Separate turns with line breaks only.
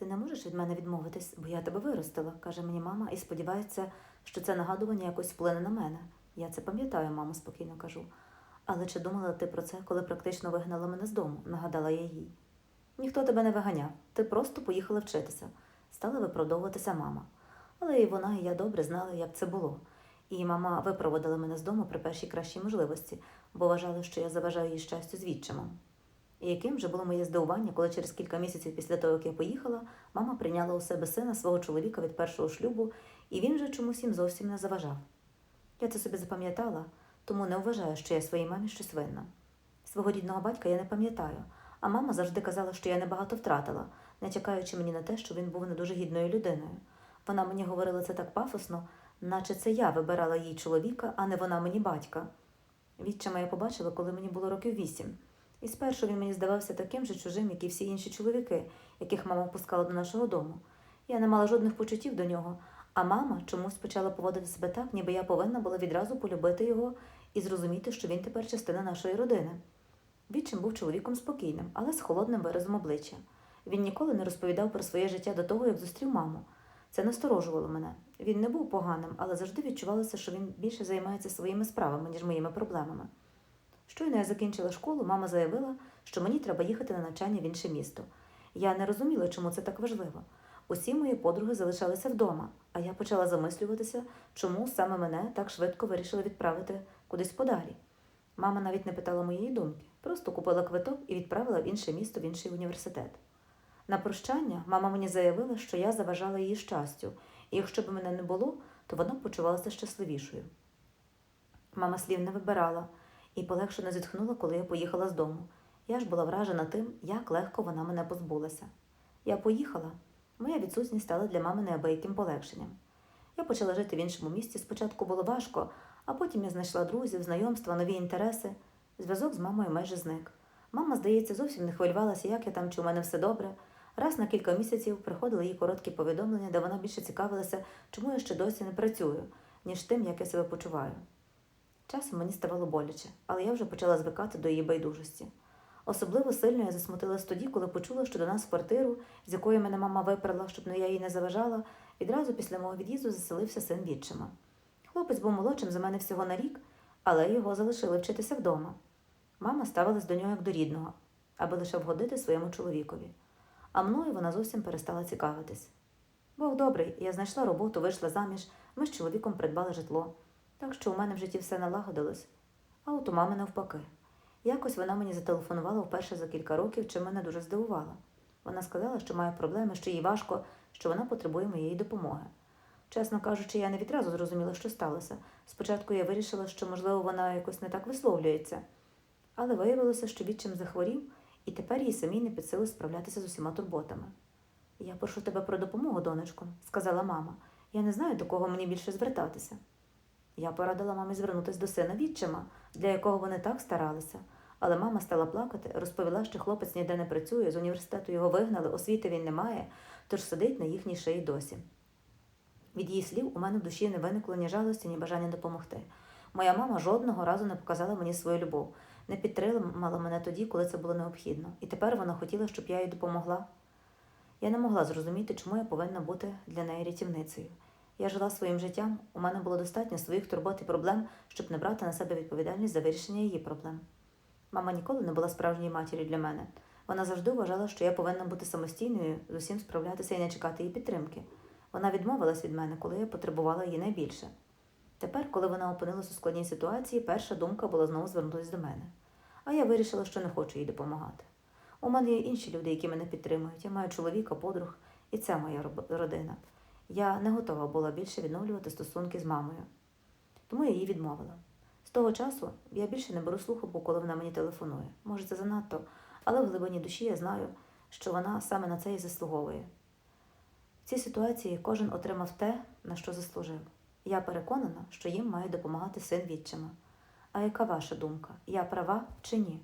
Ти не можеш від мене відмовитись, бо я тебе виростила, каже мені мама, і сподівається, що це нагадування якось вплине на мене. Я це пам'ятаю, мамо, спокійно кажу. Але чи думала ти про це, коли практично вигнала мене з дому? нагадала я їй. Ніхто тебе не виганяв, ти просто поїхала вчитися, стала виправдовуватися мама. Але і вона, і я добре знали, як це було. І мама випроводила мене з дому при першій кращій можливості, бо вважала, що я заважаю їй щастю з відчимом. І яким же було моє здивування, коли через кілька місяців після того, як я поїхала, мама прийняла у себе сина свого чоловіка від першого шлюбу, і він же чомусь їм зовсім не заважав. Я це собі запам'ятала, тому не вважаю, що я своїй мамі щось винна. Свого рідного батька я не пам'ятаю, а мама завжди казала, що я небагато втратила, не чекаючи мені на те, що він був не дуже гідною людиною. Вона мені говорила це так пафосно, наче це я вибирала їй чоловіка, а не вона мені батька. Відчима я побачила, коли мені було років вісім. І спершу він мені здавався таким же чужим, як і всі інші чоловіки, яких мама впускала до нашого дому. Я не мала жодних почуттів до нього, а мама чомусь почала поводити себе так, ніби я повинна була відразу полюбити його і зрозуміти, що він тепер частина нашої родини. Відчим був чоловіком спокійним, але з холодним виразом обличчя. Він ніколи не розповідав про своє життя до того, як зустрів маму. Це насторожувало мене. Він не був поганим, але завжди відчувалося, що він більше займається своїми справами, ніж моїми проблемами. Щойно я закінчила школу, мама заявила, що мені треба їхати на навчання в інше місто. Я не розуміла, чому це так важливо. Усі мої подруги залишалися вдома, а я почала замислюватися, чому саме мене так швидко вирішили відправити кудись подалі. Мама навіть не питала моєї думки, просто купила квиток і відправила в інше місто в інший університет. На прощання мама мені заявила, що я заважала її щастю, і якщо б мене не було, то вона почувалася щасливішою. Мама слів не вибирала і полегшено зітхнула, коли я поїхала з дому. Я ж була вражена тим, як легко вона мене позбулася. Я поїхала. Моя відсутність стала для мами неабияким полегшенням. Я почала жити в іншому місті. Спочатку було важко, а потім я знайшла друзів, знайомства, нові інтереси. Зв'язок з мамою майже зник. Мама, здається, зовсім не хвилювалася, як я там, чи у мене все добре. Раз на кілька місяців приходили їй короткі повідомлення, де вона більше цікавилася, чому я ще досі не працюю, ніж тим, як я себе почуваю. Часом мені ставало боляче, але я вже почала звикати до її байдужості. Особливо сильно я засмутилась тоді, коли почула, що до нас в квартиру, з якої мене мама виперла, щоб я їй не заважала, відразу після мого від'їзду заселився син відчима. Хлопець був молодшим за мене всього на рік, але його залишили вчитися вдома. Мама ставилась до нього як до рідного, аби лише вгодити своєму чоловікові. А мною вона зовсім перестала цікавитись. Бог добрий, я знайшла роботу, вийшла заміж, ми з чоловіком придбали житло. Так що у мене в житті все налагодилось. А от у мами навпаки. Якось вона мені зателефонувала вперше за кілька років, чим мене дуже здивувала. Вона сказала, що має проблеми, що їй важко, що вона потребує моєї допомоги. Чесно кажучи, я не відразу зрозуміла, що сталося. Спочатку я вирішила, що, можливо, вона якось не так висловлюється, але виявилося, що відчим захворів, і тепер їй самій не під силу справлятися з усіма турботами. Я прошу тебе про допомогу, донечко, сказала мама. Я не знаю, до кого мені більше звертатися. Я порадила мамі звернутися до сина відчима, для якого вони так старалися. Але мама стала плакати, розповіла, що хлопець ніде не працює, з університету його вигнали, освіти він не має, тож сидить на їхній шиї досі. Від її слів у мене в душі не виникло ні жалості, ні бажання допомогти. Моя мама жодного разу не показала мені свою любов, не підтримала мене тоді, коли це було необхідно, і тепер вона хотіла, щоб я їй допомогла. Я не могла зрозуміти, чому я повинна бути для неї рятівницею. Я жила своїм життям, у мене було достатньо своїх турбот і проблем, щоб не брати на себе відповідальність за вирішення її проблем. Мама ніколи не була справжньою матір'ю для мене. Вона завжди вважала, що я повинна бути самостійною, з усім справлятися і не чекати її підтримки. Вона відмовилась від мене, коли я потребувала її найбільше. Тепер, коли вона опинилась у складній ситуації, перша думка була знову звернутися до мене. А я вирішила, що не хочу їй допомагати. У мене є інші люди, які мене підтримують. Я маю чоловіка, подруг, і це моя родина. Я не готова була більше відновлювати стосунки з мамою. Тому я їй відмовила. З того часу я більше не беру слухавку, коли вона мені телефонує. Може, це занадто, але в глибині душі я знаю, що вона саме на це і заслуговує. В цій ситуації кожен отримав те, на що заслужив. Я переконана, що їм має допомагати син відчима. А яка ваша думка? Я права чи ні?